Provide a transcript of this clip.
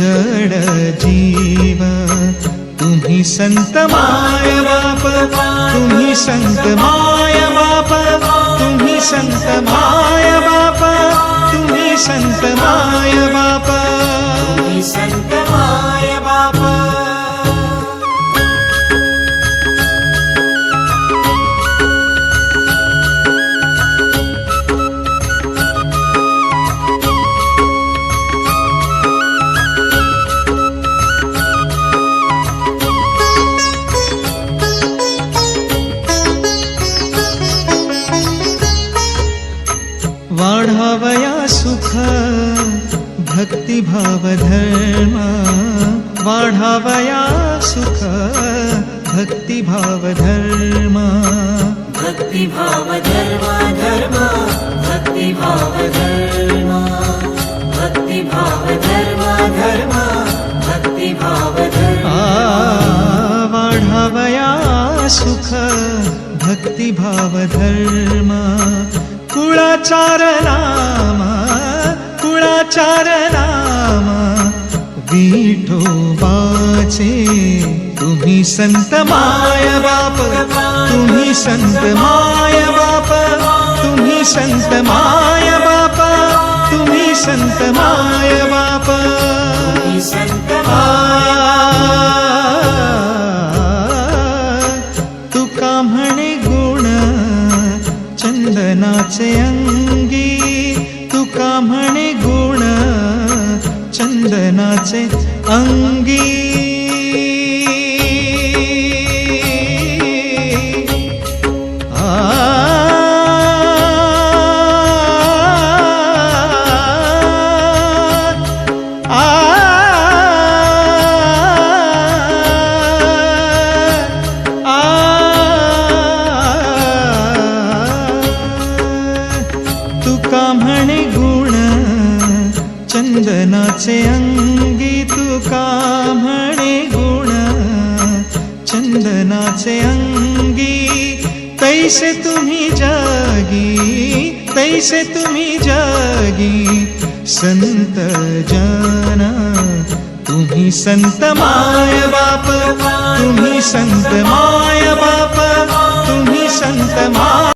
जड जीवा तुम्ही संत माय बाप तुम्ही संत माय बाप तुम्ही संत माय बाप तुम्ही संत माय बाप. संत ढावया सुख भक्तिभावधर्मा. वाढावया सुख भक्तिभावधर्मा. भक्तिभावधर्मा धर्मा. भक्तिभावधर्मा. भक्तिभावधर्मा धर्मा. भक्तिभावधर्मा. वया सुख भक्तिभावधर्मा. कुळाचार नाम कुळाचार नाम. विठोबाचे तुम्ही संत माय बाप. तुम्ही संत माय बाप. तुम्ही संत माय चंदनाचे अंगी तुका म्हणे गुण चंदनाचे अंगी. तुका गुण चंदनाचे अंगी तुका म्हणे गुण चंदनाचे अंगी तैसे तुम्ही जागी तैसे तुम्ही जागी संत जाना तुम्ही संत माय बाप तुम्ही संत माय बाप तुम्ही संत माय